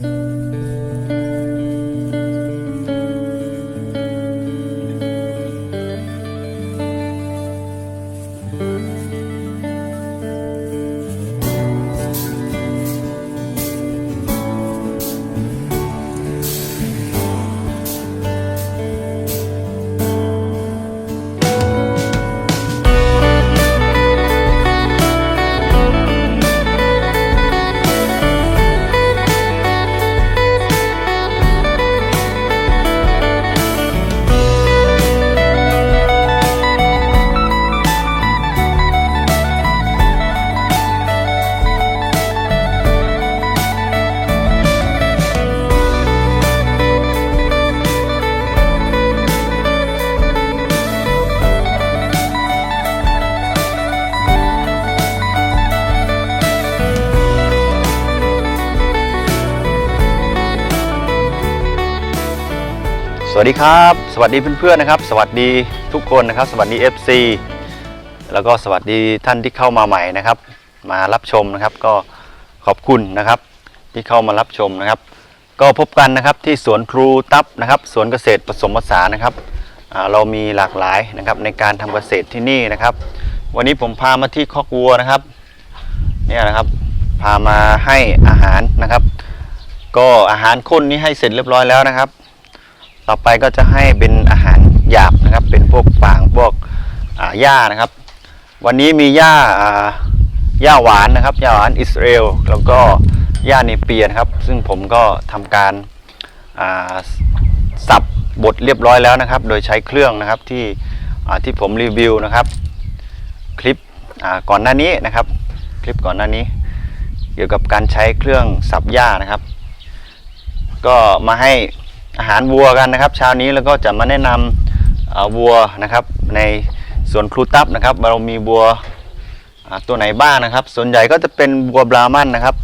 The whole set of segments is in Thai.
ส ดีครับ สวัสดีเพื่อนๆนะครับ สวัสดีทุกคนนะครับ สวัสดี FC แล้วก็สวัสดีท่านที่เข้ามาใหม่นะครับ มารับชมนะครับ ก็ขอบคุณนะครับ ที่เข้ามารับชมนะครับ ก็พบกันนะครับที่สวนครูตับนะครับสวนเกษตรผสมผสานนะครับเรามีหลากหลายนะครับในการทำเกษตรที่นี่นะครับ วันนี้ผมพามาที่คอกวัวนะครับเนี่ยนะครับ พามาให้อาหารนะครับ ก็อาหารข้นนี้ให้เสร็จเรียบร้อยแล้วนะครับ ต่อไปก็จะให้เป็นอาหารหยาบนะครับ เป็นพวกฟางพวกหญ้านะครับ วันนี้มีหญ้าหญ้าหวานนะครับหญ้าหวานอิสราเอลแล้วก็หญ้าเนเปียนะครับ ซึ่งผมก็ทำการสับบดเรียบร้อยแล้วนะครับ โดยใช้เครื่องนะครับที่ที่ผมรีวิวนะครับ คลิปก่อนหน้านี้นะครับ คลิปก่อนหน้านี้ เกี่ยวกับการใช้เครื่องสับหญ้านะครับ ก็มาให้ อาหารวัวกันนะครับเช้านี้แล้วก็จะมาแนะนำาวัวนะครับ ในสวนครูตับนะครับเรามีวัวตัวไหนบ้างนะครับ ส่วนใหญ่ก็จะเป็นวัวบรามันนะครับ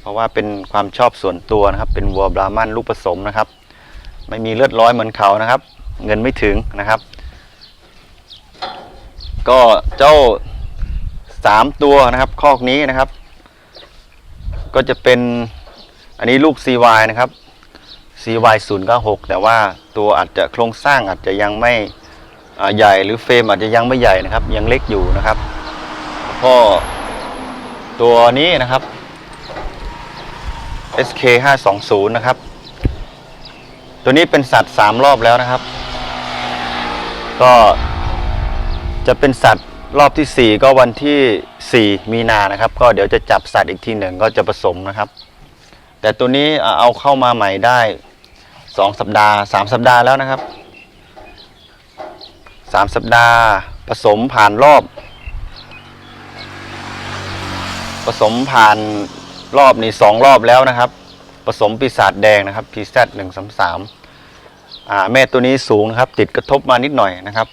เพราะว่าเป็นความชอบส่วนตัวนะครับ เป็นวัวบรามันลูกผสมนะครับ ไม่มีเลือดร้อยเหมือนเขานะครับ เงินไม่ถึงนะครับ ก็เจ้าสามตัวนะครับคอกนี้นะครับ ก็จะเป็นอันนี้ลูก CY นะครับ CY 0 9 6 แต่ว่าตัวอาจจะโครงสร้างอาจจะยังไม่ใหญ่หรือเฟรมอาจจะยังไม่ใหญ่นะครับ ยังเล็กอยู่นะครับก็ตัวนี้นะครับ SK 5 2 0นะครับ ตัวนี้เป็นสัตว์3รอบแล้วนะครับ ก็จะเป็นสัตว์รอบที่ 4 ก็วันที่ 4 มีนานะครับ ก็เดี๋ยวจะจับสัตว์อีกทีหนึ่งก็จะผสมนะครับ แต่ตัวนี้เอาเข้ามาใหม่ได้ สองสัปดาห์สามสัปดาห์แล้วนะครับสามสัปดาห์ ผสมผ่านรอบ ผสมผ่านรอบนี่สองรอบแล้วนะครับ ผสมปีศาจแดงนะครับ PZ หนึ่งสามสามอ่าแม่ตัวนี้สูงนะครับ ติดกระทบมานิดหน่อยนะครับ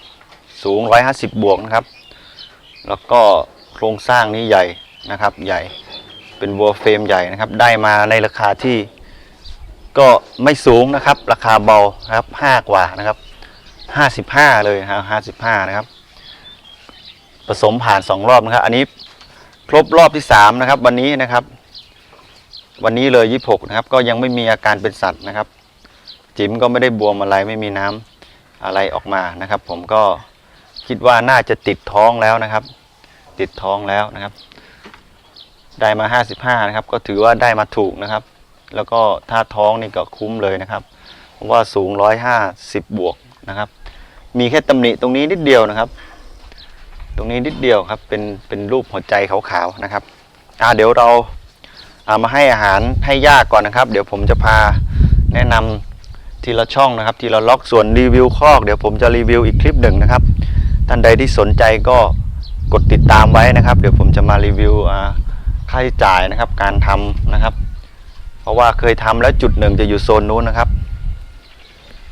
สูงร้อยห้าสิบบวกนะครับ แล้วก็โครงสร้างนี้ใหญ่นะครับ ใหญ่เป็นวัวเฟรมใหญ่นะครับ ได้มาในราคาที่ ก็ไม่สูงนะครับ ราคาเบานะครับห้ากว่านะครับห้าสิบห้าเลยนะครับห้าสิบห้านะครับ ผสมผ่านสองรอบนะครับ อันนี้ครบรอบที่สามนะครับ วันนี้นะครับ วันนี้เลยยี่หกนะครับ ก็ยังไม่มีอาการเป็นสัตว์นะครับ จิ๋มก็ไม่ได้บวมอะไรไม่มีน้ำอะไรออกมานะครับ ผมก็คิดว่าน่าจะติดท้องแล้วนะครับ ติดท้องแล้วนะครับ ได้มา 55 นะครับ ก็ถือว่าได้มาถูกนะครับ แล้วก็ถ้าท้องนี่ก็คุ้มเลยนะครับ เพราะว่าสูง 150 บวกนะครับ มีแค่ตำหนิตรงนี้นิดเดียวนะครับ ตรงนี้นิดเดียวครับ เป็นเป็นรูปหัวใจขาวๆนะครับอ่าเดี๋ยวเราเอามาให้อาหารให้ยากก่อนนะครับ เดี๋ยวผมจะพาแนะนำทีละช่องนะครับ ทีละล็อกส่วนรีวิวคอกเดี๋ยวผมจะรีวิวอีกคลิปหนึ่งนะครับ ท่านใดที่สนใจก็กดติดตามไว้นะครับ เดี๋ยวผมจะมารีวิวอ่าค่าใช้จ่ายนะครับ การทำนะครับ เพราะว่าเคยทำแล้วจุดหนึ่งจะอยู่โซนนู้นนะครับ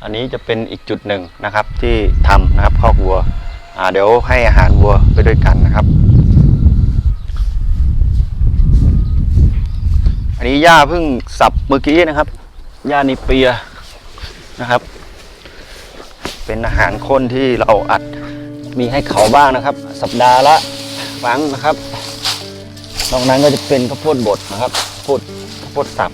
อันนี้จะเป็นอีกจุดหนึ่งนะครับที่ทำนะครับคอกวัวเดี๋ยวให้อาหารวัวไปด้วยกันนะครับ อันนี้หญ้าเพิ่งสับเมื่อกี้นะครับหญ้านิเปียนะครับ เป็นอาหารข้นที่เราอัดมีให้เขาบ้างนะครับ สัปดาห์ละครั้งนะครับนอกนั้นก็จะเป็นข้าวโพดบดนะครับข้าวโพดข้าวโพดสับ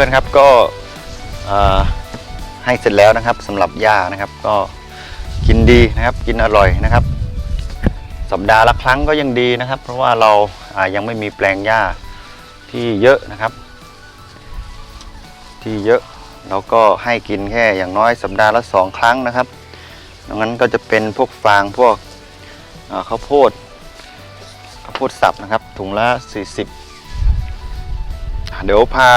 พื่อนๆครับก็ให้เสร็จแล้วนะครับสำหรับหญ้านะครับ ก็กินดีนะครับ กินอร่อยนะครับ สัปดาห์ละครั้งก็ยังดีนะครับ เพราะว่าเราายังไม่มีแปลงหญ้าที่เยอะนะครับ ที่เยอะเราก็ให้กินแค่อย่างน้อยสัปดาห์ละสองครั้งนะครับดังนั้นก็จะเป็นพวกฟางพวกข้าวโพดข้าวโพดสับนะครับ ถุงละ 40 เดี๋ยวพา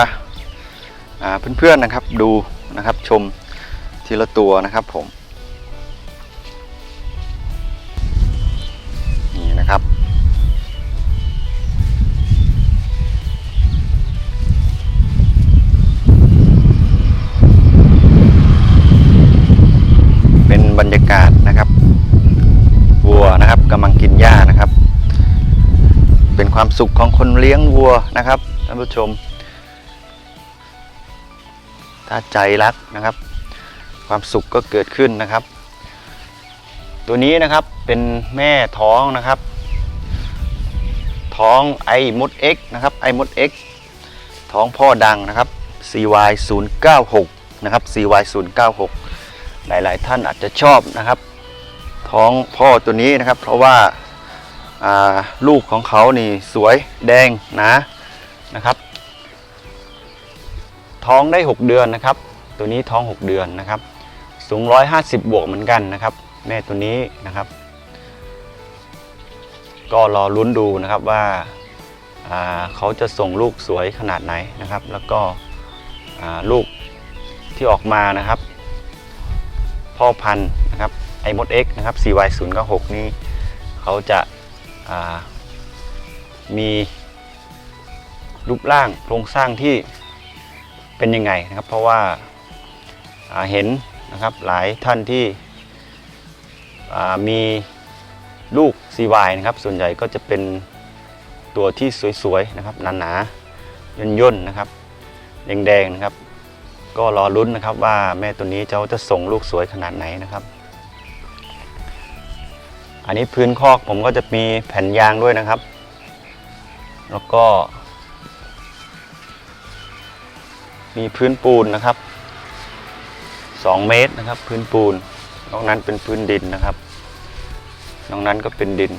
เพื่อนๆนะครับดูนะครับชมทีละตัวนะครับผมนี่นะครับเป็นบรรยากาศนะครับวัวนะครับกำลังกินหญ้านะครับ เป็นความสุขของคนเลี้ยงวัวนะครับท่านผู้ชม ถ้าใจรักนะครับ ความสุขก็เกิดขึ้นนะครับ ตัวนี้นะครับเป็นแม่ท้องนะครับ ท้องไอมด X นะครับไอมด X ท้องพ่อดังนะครับ CY 0 9 6นะครับ CY 0 9 6หลาย ๆ ท่านอาจจะชอบนะครับ ท้องพ่อตัวนี้นะครับ เพราะว่าาลูกของเขานี่สวยแดงนานะครับ ท้องได้ 6 เดือนนะครับ ตัวนี้ท้อง 6 เดือนนะครับ สูง 150 บวกเหมือนกันนะครับ แม่ตัวนี้นะครับ ก็รอลุ้นดูนะครับว่าาเขาจะส่งลูกสวยขนาดไหนนะครับ แล้วก็ลูกที่ออกมานะครับ พ่อพันธุ์นะครับไอมด X นะครับ CY 0 9 6 นี้เขาจะอ่ามีรูปร่างโครงสร้างที่ เป็นยังไงนะครับ เพราะว่าเห็นนะครับหลายท่านที่มีลูก CY นะครับ ส่วนใหญ่ก็จะเป็นตัวที่สวยๆนะครับหนาๆย่นๆนะครับแดงๆนะครับ ก็รอลุ้นนะครับว่าแม่ตัวนี้เจะจะส่งลูกสวยขนาดไหนนะครับ อันนี้พื้นคอกผมก็จะมีแผ่นยางด้วยนะครับ แล้วก็ มีพื้นปูนนะครับ 2 เมตรนะครับ พื้นปูน นอกนั้นเป็นพื้นดินนะครับ นอกนั้นก็เป็นดิน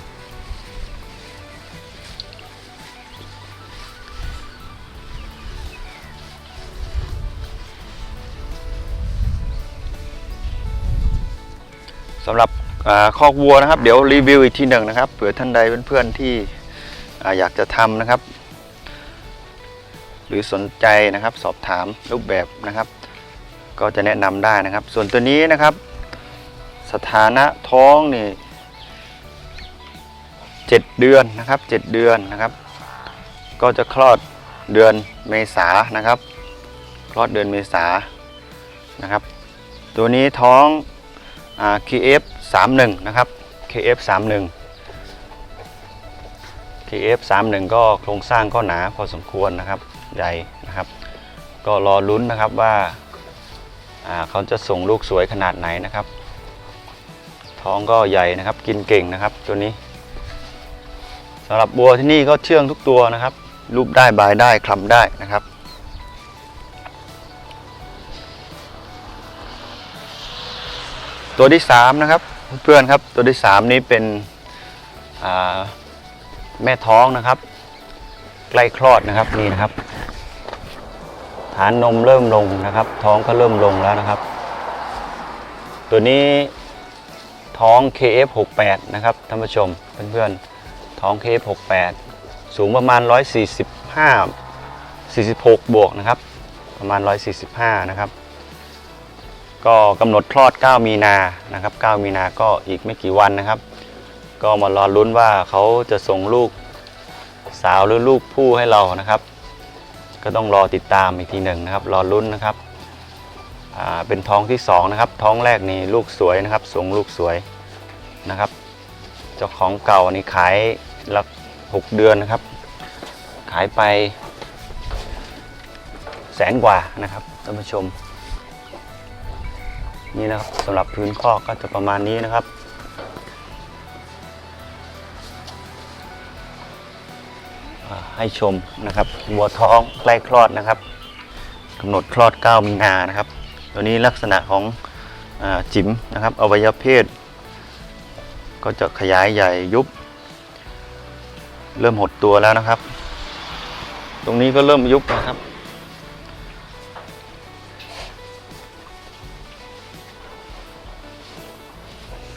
สำหรับอคอกวัวนะครับ เดี๋ยวรีวิวอีกทีหนึ่งนะครับ เผื่อท่านใดเพื่อนๆที่ออยากจะทำนะครับ รือสนใจนะครับสอบถามรูปแบบนะครับ ก็จะแนะนำได้นะครับ ส่วนตัวนี้นะครับ สถานะท้องนี่เจ็ดเดือนนะครับเจ็ดเดือนนะครับ ก็จะคลอดเดือนเมษานะครับ คลอดเดือนเมษานะครับ ตัวนี้ท้องอ่า KF 31นะครับ KF 31 KF 31ก็โครงสร้างก็หนาพอสมควรนะครับ ใหญ่นะครับ ก็รอลุ้นนะครับว่าเขาจะส่งลูกสวยขนาดไหนนะครับ ท้องก็ใหญ่นะครับ กินเก่งนะครับตัวนี้สำหรับบัวที่นี่ก็เชื่องทุกตัวนะครับรูปได้บายได้คลำได้นะครับตัวที่สามนะครับเพื่อนครับตัวที่สามนี้เป็นแม่ท้องนะครับ ใกล้คลอดนะครับนี่นะครับ ฐานนมเริ่มลงนะครับ ท้องก็เริ่มลงแล้วนะครับ ตัวนี้ท้อง KF68 นะครับท่านผู้ชมเพื่อนๆท้อง KF68 สูงประมาณ 145 46 บวกนะครับ ประมาณ 145 นะครับ ก็กำหนดคลอด 9 มีนานะครับ 9 มีนาก็อีกไม่กี่วันนะครับ ก็มารอลุ้นว่าเขาจะส่งลูกสาวหรือลูกผู้ให้เรานะครับ ก็ต้องรอติดตามอีกทีหนึ่งนะครับ รอลุ้นนะครับเป็นท้องที่สองนะครับ ท้องแรกนี่ลูกสวยนะครับส่งลูกสวยนะครับ เจ้าของเก่านี่ขายละหกเดือนนะครับ ขายไปแสนกว่านะครับท่านผู้ชม นี่นะครับสำหรับพื้นคอกก็จะประมาณนี้นะครับ ให้ชมนะครับวัวท้องใกล้คลอดนะครับกำหนดคลอด 9 มีนานะครับ ตัวนี้ลักษณะของอจิ๋มนะครับอวัยวะเพศ ก็จะขยายใหญ่ยุบ เริ่มหดตัวแล้วนะครับ ตรงนี้ก็เริ่มยุบนะครับ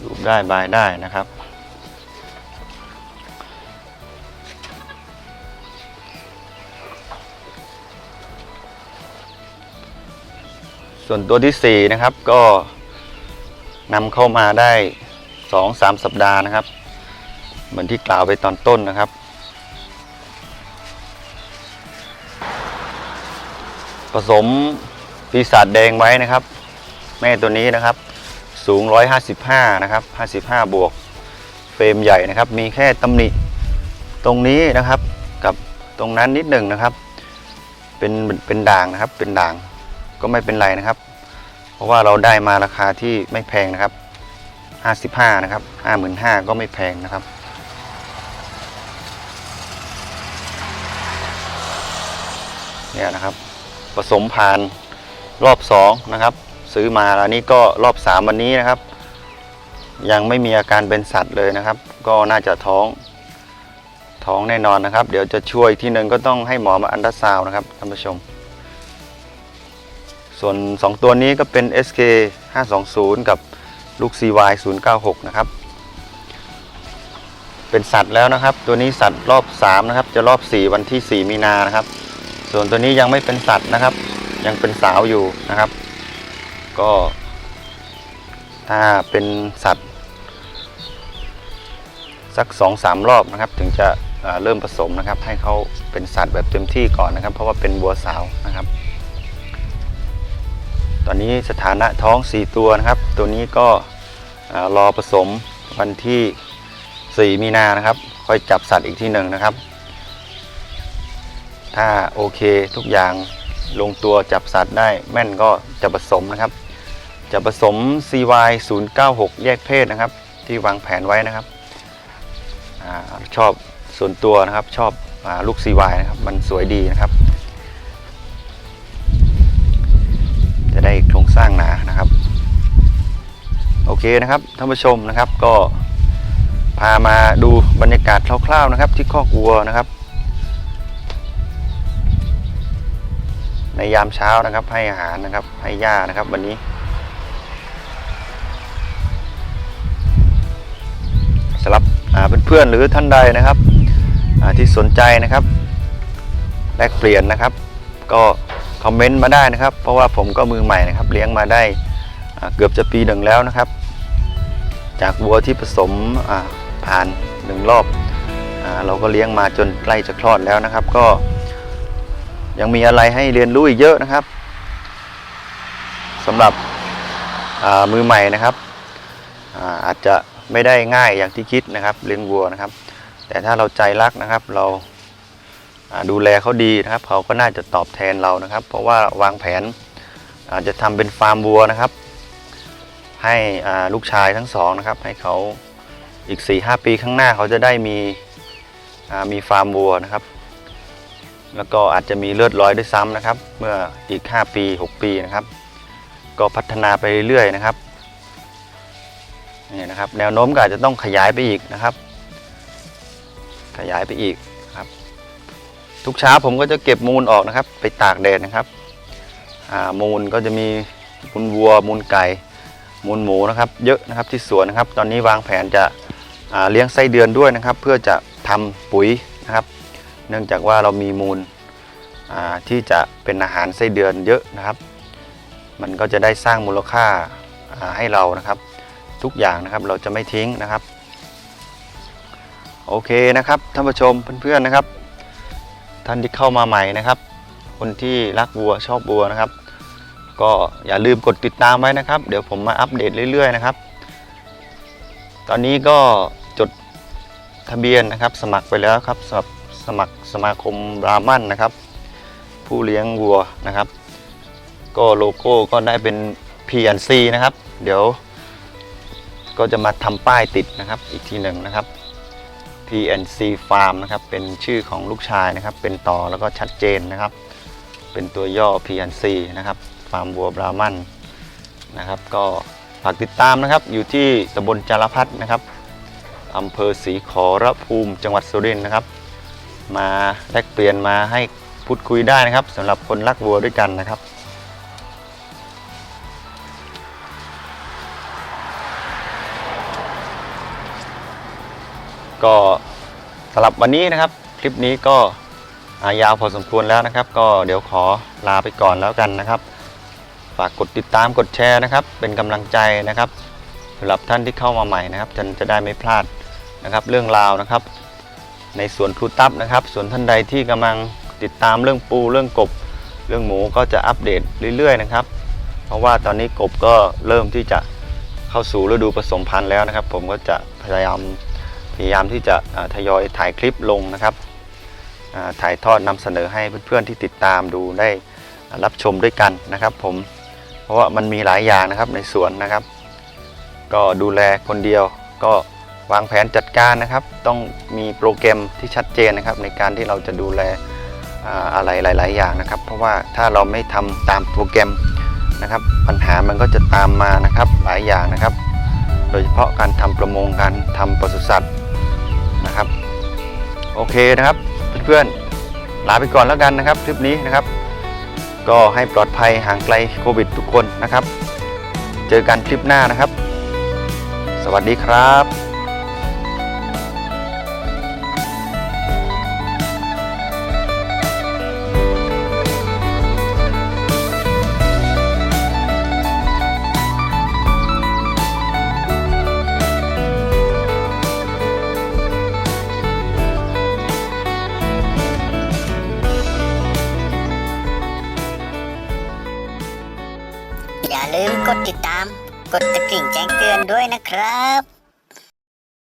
ยุบได้บายได้นะครับ ส่วนตัวที่ 4 นะครับก็นำเข้ามาได้ 2-3 สัปดาห์นะครับ เหมือนที่กล่าวไปตอนต้นนะครับ ผสมปีศาจแดงไว้นะครับ แม่ตัวนี้นะครับ สูง 155 นะครับ 55 บวก เฟรมใหญ่นะครับ มีแค่ตำหนิตรงนี้นะครับกับตรงนั้นนิดหนึ่งนะครับ เป็นเป็นด่างนะครับเป็นด่าง ก็ไม่เป็นไรนะครับ เพราะว่าเราได้มาราคาที่ไม่แพงนะครับ 55 นะครับ 55,000ก็ไม่แพงนะครับ เนี่ยนะครับ ผสมผ่านรอบ2นะครับ ซื้อมาแล้วนี่ก็รอบ 3 วันนี้นะครับ ยังไม่มีอาการเป็นสัตว์เลยนะครับ ก็น่าจะท้องท้องแน่นอนนะครับ เดี๋ยวจะช่วยที่หนึ่งก็ต้องให้หมอมาอันตราซาวนะครับท่านผู้ชม ส่วน 2 ตัวนี้ก็เป็น SK 520 กับลูก CY 096 นะครับ เป็นสัตว์แล้วนะครับ ตัวนี้สัตว์รอบ 3 นะครับ จะรอบ 4 วันที่ 4 มีนานะครับ ส่วนตัวนี้ยังไม่เป็นสัตว์นะครับ ยังเป็นสาวอยู่นะครับ ก็ ถ้าเป็นสัตว์ สัก 2-3 รอบนะครับ ถึงจะเอ่อเริ่มผสมนะครับ ให้เขาเป็นสัตว์แบบเต็มที่ก่อนนะครับ เพราะว่าเป็นบัวสาวนะครับ ตอนนี้สถานะท้อง 4 ตัวนะครับ ตัวนี้ก็รอผสมวันที่ 4 มีนานะครับ ค่อยจับสัตว์อีกที่หนึ่งนะครับ ถ้าโอเคทุกอย่างลงตัวจับสัตว์ได้แม่นก็จะผสมนะครับ จะผสม CY 096 แยกเพศนะครับ ที่วางแผนไว้นะครับอชอบส่วนตัวนะครับชอบอลูก CY นะครับ มันสวยดีนะครับ จะได้โครงสร้างหนานะครับ โอเคนะครับท่านผู้ชมนะครับก็พามาดูบรรยากาศคร่าวๆนะครับ ที่คอกวัวนะครับ ในยามเช้านะครับ ให้อาหารนะครับ ให้หญ้านะครับวันนี้สำหรับเพื่อนๆหรือท่านใดนะครับที่สนใจนะครับแลกเปลี่ยนนะครับ ก็ คอมเมนต์มาได้นะครับ เพราะว่าผมก็มือใหม่นะครับ เลี้ยงมาได้เกือบจะปีหนึ่งแล้วนะครับ จากวัวที่ผสมผ่านหนึ่งรอบอเราก็เลี้ยงมาจนใกล้จะคลอดแล้วนะครับ ก็ยังมีอะไรให้เรียนรู้อีกเยอะนะครับสำหรับมือใหม่นะครับอาอาจจะไม่ได้ง่ายอย่างที่คิดนะครับ เลี้ยงวัวนะครับ แต่ถ้าเราใจรักนะครับเรา ดูแลเขาดีนะครับ เขาก็น่าจะตอบแทนเรานะครับ เพราะว่าวางแผนอาจจะทำเป็นฟาร์มวัวนะครับ ให้ลูกชายทั้งสองนะครับ ให้เขาอีก 4-5 ปีข้างหน้าเขาจะได้มีมีฟาร์มวัวนะครับ แล้วก็อาจจะมีเลือดร้อยด้วยซ้ำนะครับ เมื่ออีก 5 ปี 6 ปีนะครับ ก็พัฒนาไปเรื่อยๆนะครับนี่นะครับ แนวโน้มก็อาจจะต้องขยายไปอีกนะครับ ขยายไปอีก ทุกเช้าผมก็จะเก็บมูลออกนะครับ ไปตากแดดนะครับมูลก็จะมีมูลวัวมูลไก่ มูลหมูนะครับ เยอะนะครับที่สวนนะครับ ตอนนี้วางแผนจะเลี้ยงไส้เดือนด้วยนะครับ เพื่อจะทำปุ๋ยนะครับ เนื่องจากว่าเรามีมูลที่จะเป็นอาหารไส้เดือนเยอะนะครับ มันก็จะได้สร้างมูลค่าอ่าให้เรานะครับ ทุกอย่างนะครับเราจะไม่ทิ้งนะครับ โอเคนะครับท่านผู้ชมเพื่อนๆนะครับ ท่านที่เข้ามาใหม่นะครับ คนที่รักวัวชอบวัวนะครับ ก็อย่าลืมกดติดตามไว้นะครับ เดี๋ยวผมมาอัปเดตเรื่อยๆนะครับ ตอนนี้ก็จดทะเบียนนะครับ สมัครไปแล้วครับสำหรับสมัครสมาคมบราหมันนะครับ ผู้เลี้ยงวัวนะครับ ก็โลโก้ก็ได้เป็น PNC นะครับ เดี๋ยวก็จะมาทำป้ายติดนะครับอีกทีหนึ่งนะครับ PNC Farm นะครับ เป็นชื่อของลูกชายนะครับ เป็นต่อแล้วก็ชัดเจนนะครับ เป็นตัวย่อ PNC นะครับ ฟาร์มบัวบรามันนะครับ ก็ฝากติดตามนะครับ อยู่ที่ตำบลจารพัฒนะครับอำเภอศรีขอรภูมิจังหวัดสุรินทร์นะครับ มาแลกเปลี่ยนมาให้พูดคุยได้นะครับสำหรับคนรักวัวด้วยกันนะครับ ก็สำหรับวันนี้นะครับ คลิปนี้ก็ายาวพอสมควรแล้วนะครับ ก็เดี๋ยวขอลาไปก่อนแล้วกันนะครับ ฝากกดติดตามกดแชร์นะครับ เป็นกำลังใจนะครับสำหรับท่านที่เข้ามาใหม่นะครับจะจะได้ไม่พลาดนะครับ เรื่องราวนะครับ ในสวนครูตับนะครับ ส่วนท่านใดที่กำลังติดตามเรื่องปูเรื่องกบ เรื่องหมูก็จะอัปเดตเรื่อยๆนะครับ เพราะว่าตอนนี้กบก็เริ่มที่จะเข้าสู่ฤดูผสมพันธุ์แล้วนะครับ ผมก็จะพยายาม พยายามที่จะทยอยถ่ายคลิปลงนะครับ ถ่ายทอดนำเสนอให้เพื่อนๆที่ติดตามดูได้รับชมด้วยกันนะครับ ผมเพราะว่ามันมีหลายอย่างนะครับในสวนนะครับ ก็ดูแลคนเดียวก็วางแผนจัดการนะครับ ต้องมีโปรแกรมที่ชัดเจนนะครับ ในการที่เราจะดูแลอะไรหลาย ๆ อย่างนะครับ เพราะว่าถ้าเราไม่ทำตามโปรแกรมนะครับ ปัญหามันก็จะตามมานะครับหลายอย่างนะครับ โดยเฉพาะการทำประมงการทำปศุสัตว์ นะครับ โอเคนะครับเพื่อนๆลาไปก่อนแล้วกันนะครับคลิปนี้นะครับ ก็ให้ปลอดภัยห่างไกลโควิดทุกคนนะครับ เจอกันคลิปหน้านะครับ สวัสดีครับ ครับ